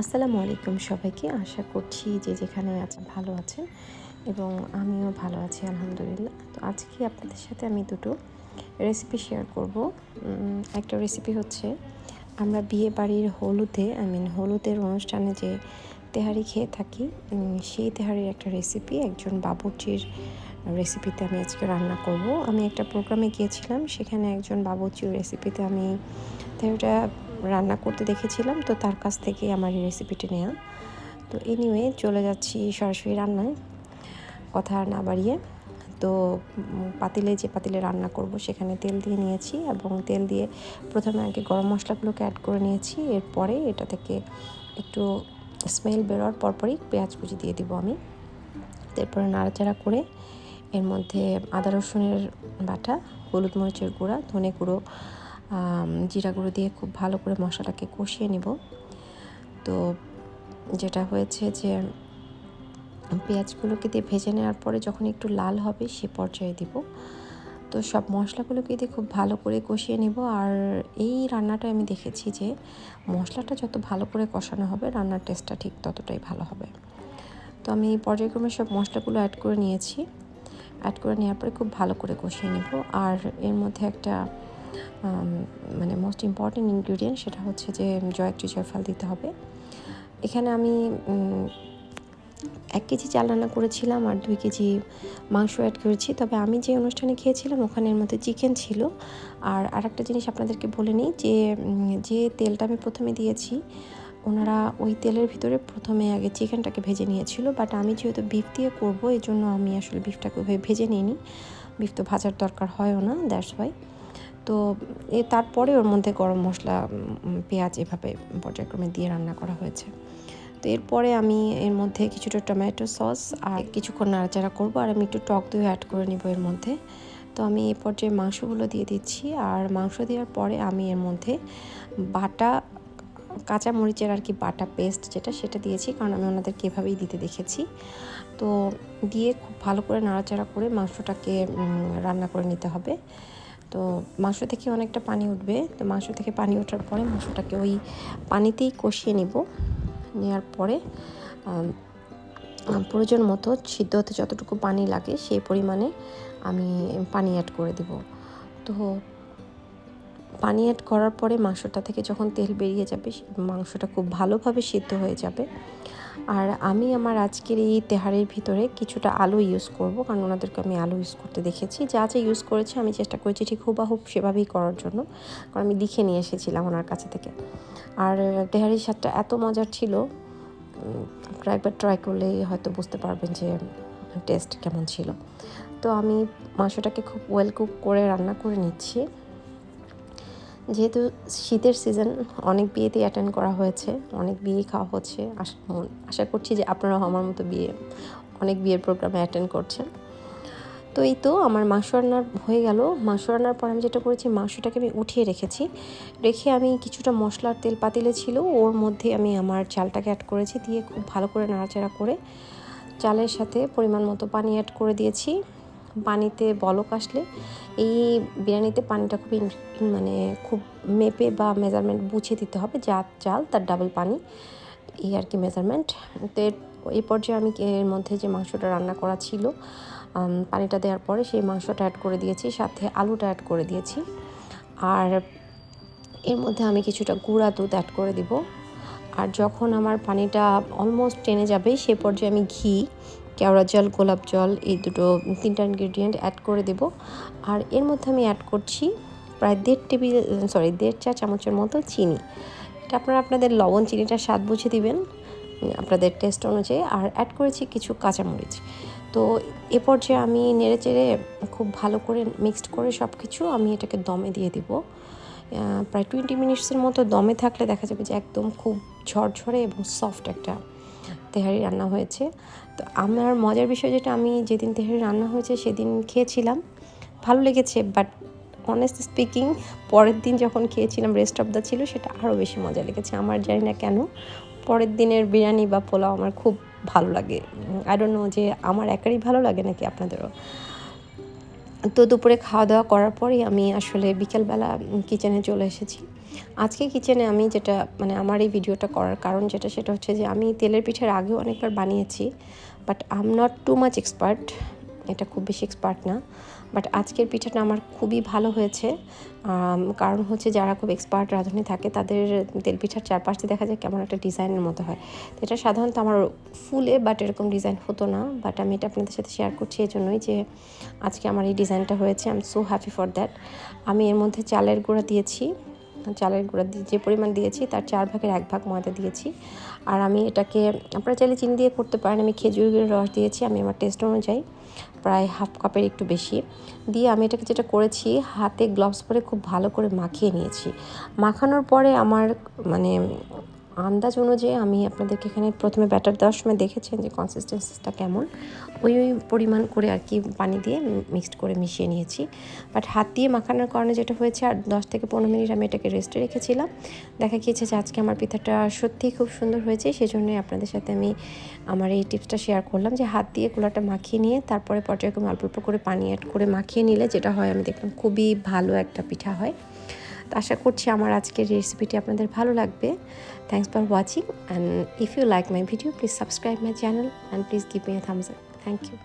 আসসালামু আলাইকুম সবাইকে। আশা করছি যে যেখানে আছেন ভালো আছেন এবং আমিও ভালো আছি, আলহামদুলিল্লাহ। তো আজকে আপনাদের সাথে আমি দুটো রেসিপি শেয়ার করব। একটা রেসিপি হচ্ছে, আমরা বিয়ে বাড়ির হলুদে আই মিন হলুদের অনুষ্ঠানে যে তেহারি খেয়ে থাকি সেই তেহারির একটা রেসিপি একজন বাবুর্চির রেসিপিতে আমি আজকে রান্না করব। আমি একটা প্রোগ্রামে গিয়েছিলাম, সেখানে একজন বাবুর্চির রেসিপিতে আমি তেহারিটা রান্না করতে দেখেছিলাম, তো তার কাছ থেকে আমার এই রেসিপিটি নেওয়া তো এনিওয়ে চলে যাচ্ছি সরাসরি রান্নায়। কথা না বাড়িয়ে। তো পাতিলে যে পাতিলে রান্না করব, সেখানে তেল দিয়ে নিয়েছি এবং তেল দিয়ে প্রথমে আগে গরম মশলাগুলোকে অ্যাড করে নিয়েছি। এরপরে এটা থেকে একটু স্মেল বেরোয়ার পরপরই পেঁয়াজ কুচি দিয়ে দিব আমি। তারপরে নাড়াচাড়া করে এর মধ্যে আদা রসুনের বাটা, হলুদ মরিচের গুঁড়া, ধনে গুঁড়ো জিরা গুঁড়ো দিয়ে খুব ভালো করে মশলাটাকে কষিয়ে নেব। তো যেটা হয়েছে যে পেঁয়াজগুলোকে দিয়ে ভেজে নেওয়ার পরে যখন একটু লাল হবে সে পর্যায়ে দিব। তো সব মশলাগুলোকে দিয়ে খুব ভালো করে কষিয়ে নেব। আর এই রান্নাটা আমি দেখেছি যে মশলাটা যত ভালো করে কষানো হবে, রান্নার টেস্টটা ঠিক ততটাই ভালো হবে। তো আমি পর্যায়ক্রমে সব মশলাগুলো অ্যাড করে নিয়েছি। অ্যাড করে নেওয়ার পরে খুব ভালো করে কষিয়ে নেব। আর এর মধ্যে একটা মানে মোস্ট ইম্পর্টেন্ট ইনগ্রিডিয়েন্ট সেটা হচ্ছে যে জয়ত্রী জয়ফল দিতে হবে। এখানে আমি এক কেজি চাল রান্না করেছিলাম আর দুই কেজি মাংস অ্যাড করেছি। তবে আমি যে অনুষ্ঠানে খেয়েছিলাম ওখানে এর মধ্যে চিকেন ছিল। আর আরেকটা জিনিস আপনাদেরকে বলে নিই যে যে তেলটা আমি প্রথমে দিয়েছি ওনারা ওই তেলের ভিতরে প্রথমে আগে চিকেনটাকে ভেজে নিয়েছিল বাট আমি যেহেতু বিফ দিয়ে করব এই জন্য আমি আসলে বিফটাকে ভেজে নিইনি। বিফ তো ভাজার দরকার হয়ও না দ্যাটস ওয়াই তো এ তারপরে ওর মধ্যে গরম মশলা পেঁয়াজ এভাবে পর্যায়ক্রমে দিয়ে রান্না করা হয়েছে। তো এরপরে আমি এর মধ্যে কিছুটা টমেটো সস আর কিছুক্ষণ নাড়াচাড়া করব আর আমি একটু টক দই অ্যাড করে নিব এর মধ্যে। তো আমি এই পর্যায়ে মাংসগুলো দিয়ে দিচ্ছি আর মাংস দেওয়ার পরে আমি এর মধ্যে বাটা কাঁচা মরিচের আর কি বাটা পেস্ট যেটা, সেটা দিয়েছি, কারণ আমি ওনাদেরকে এভাবেই দিতে দেখেছি। তো দিয়ে খুব ভালো করে নাড়াচাড়া করে মাংসটাকে রান্না করে নিতে হবে। তো মাংস থেকে অনেকটা পানি উঠবে। তো মাংস থেকে পানি ওঠার পরে মাংসটাকে ওই পানিতেই কষিয়ে নিব। নেওয়ার পরে প্রয়োজন মতো সিদ্ধ হতে যতটুকু পানি লাগে, সেই পরিমাণে আমি পানি অ্যাড করে দেব। তো পানি অ্যাড করার পরে মাংসটা থেকে যখন তেল বেরিয়ে যাবে মাংসটা খুব ভালোভাবে সিদ্ধ হয়ে যাবে। আর আমি আমার আজকের এই তেহারের ভিতরে কিছুটা আলু ইউজ করব, কারণ ওনাদেরকে আমি আলু ইউজ করতে দেখেছি। যা যা ইউজ করেছে, আমি চেষ্টা করেছি ঠিক হুবাহুব সেভাবেই করার জন্য, কারণ আমি লিখে নিয়ে এসেছিলাম ওনার কাছে থেকে। আর তেহারির স্বাদটা এত মজার ছিল আপনারা একবার ট্রাই করলেই হয়তো বুঝতে পারবেন যে টেস্ট কেমন ছিল। তো আমি মাংসটাকে খুব ওয়েল কুক করে রান্না করে নিচ্ছি। যেহেতু শীতের সিজন, অনেক বিয়েতেই অ্যাটেন্ড করা হয়েছে, অনেক বিয়ে খাওয়া হচ্ছে। আশা করছি যে আপনারাও আমার মতো বিয়ে অনেক বিয়ের প্রোগ্রামে অ্যাটেন্ড করছেন। তো এই তো আমার মাংস রান্নার হয়ে গেল। মাংস রান্নার পর আমি যেটা করেছি, মাংসটাকে আমি উঠিয়ে রেখেছি। রেখে আমি কিছুটা মশলার তেল পাতিলে ছিল, ওর মধ্যে আমি আমার চালটাকে অ্যাড করেছি, দিয়ে খুব ভালো করে নাড়াচাড়া করে চালের সাথে পরিমাণ মতো পানি অ্যাড করে দিয়েছি। পানিতে বলক আসলে এই বিরিয়ানিতে পানিটা খুব মানে খুব মেপে বা মেজারমেন্ট বুঝে দিতে হবে যা চাল তার ডাবল পানি, এই আর কি মেজারমেন্ট তো এর- এই পর্যায়ে আমি এর মধ্যে যে মাংসটা রান্না করা ছিল পানিটা দেওয়ার পরে সেই মাংসটা অ্যাড করে দিয়েছি, সাথে আলুটা অ্যাড করে দিয়েছি। আর এর মধ্যে আমি কিছুটা গুঁড়া দুধ অ্যাড করে দিব। আর যখন আমার পানিটা অলমোস্ট টেনে যাবে, সে পর্যায়ে আমি ঘি কেওড়া জল, গোলাপ জল, এই দুটো তিনটা ইনগ্রেডিয়েন্ট অ্যাড করে দেব। আর এর মধ্যে আমি অ্যাড করছি প্রায় দেড় টেবিল সরি দেড় চা চামচের মতো চিনি। এটা আপনারা আপনাদের লবণ চিনিটা স্বাদ বুঝে দিবেন আপনাদের টেস্ট অনুযায়ী। আর অ্যাড করেছি কিছু কাঁচামরিচ। তো এ পর্যায়ে আমি নেড়ে চেড়ে খুব ভালো করে মিক্সড করে সব কিছু আমি এটাকে দমে দিয়ে দিব। প্রায় টোয়েন্টি মিনিটসের মতো দমে থাকলে দেখা যাবে যে একদম খুব ঝরঝরে এবং সফট একটা তেহারি রান্না হয়েছে। তো আমার মজার বিষয় যেটা, আমি যেদিন তেহারি রান্না হয়েছে সেদিন খেয়েছিলাম। ভালো লেগেছে বাট অনেস্ট স্পিকিং পরের দিন যখন খেয়েছিলাম রেস্ট অফ দ্য ছিল, সেটা আরও বেশি মজা লেগেছে। আমার জানি না কেন, পরের দিনের বিরিয়ানি বা পোলাও আমার খুব ভালো লাগে। আই ডোন্ট নো যে আমার একারই ভালো লাগে নাকি আপনাদেরও। তো দুপুরে খাওয়া দাওয়া করার পরেই আমি আসলে বিকেলবেলা কিচেনে চলে এসেছি। আজকে কিচেনে আমি যেটা মানে আমার এই ভিডিওটা করার কারণ যেটা, সেটা হচ্ছে যে আমি তেলের পিঠের আগেও অনেকবার বানিয়েছি but I am not too much expert এটা খুব বেশি এক্সপার্ট না বাট আজকের পিঠাটা আমার খুবই ভালো হয়েছে কারণ হচ্ছে যারা খুব এক্সপার্ট রাঁধুনি থাকে, তাদের তেল পিঠার চারপাশে দেখা যায় কেমন একটা ডিজাইনের মতো হয়। তো এটা সাধারণত আমার ফুলে বাট এরকম ডিজাইন হতো না বাট আমি এটা আপনাদের সাথে শেয়ার করছি এই জন্যই যে আজকে আমার এই ডিজাইনটা হয়েছে I am so happy for that আমি এর মধ্যে চালের গুঁড়া দিয়েছি চালের গুঁড়া দিয়ে যে পরিমাণ দিয়েছি তার চার ভাগের এক ভাগ ময়দা দিয়েছি। আর আমি এটাকে, আপনারা চাইলে চিনি দিয়ে করতে পারেন। আমি খেজুরের রস দিয়েছি, আমি আমার টেস্ট অনুযায়ী প্রায় হাফ কাপের একটু বেশি। দিয়ে আমি এটাকে যেটা করেছি, হাতে গ্লাভস পরে খুব ভালো করে মাখিয়ে নিয়েছি। মাখানোর পরে আমার মানে আন্দাজ অনুযায়ী আমি আপনাদেরকে এখানে প্রথমে ব্যাটার দেওয়ার সময় দেখেছেন যে কনসিস্টেন্সিটা কেমন। ওই ওই পরিমাণ করে আর কি পানি দিয়ে মিক্সড করে মিশিয়ে নিয়েছি। বাট হাত দিয়ে মাখানোর কারণে যেটা হয়েছে, আর দশ থেকে পনেরো মিনিট আমি এটাকে রেস্টে রেখেছিলাম। দেখা গিয়েছে যে আজকে আমার পিঠাটা সত্যিই খুব সুন্দর হয়েছে সেই জন্যই আপনাদের সাথে আমি আমার এই টিপসটা শেয়ার করলাম যে হাত দিয়ে কুলাটা মাখিয়ে নিয়ে, তারপরে পর্যায়ক্রমে অল্প অল্প করে পানি অ্যাড করে মাখিয়ে নিলে যেটা হয়, আমি দেখলাম খুবই ভালো একটা পিঠা হয়। তো আশা করছি আমার আজকের রেসিপিটি আপনাদের ভালো লাগবে। Thanks for watching and if you like my video please subscribe my channel and please give me a thumbs up thank you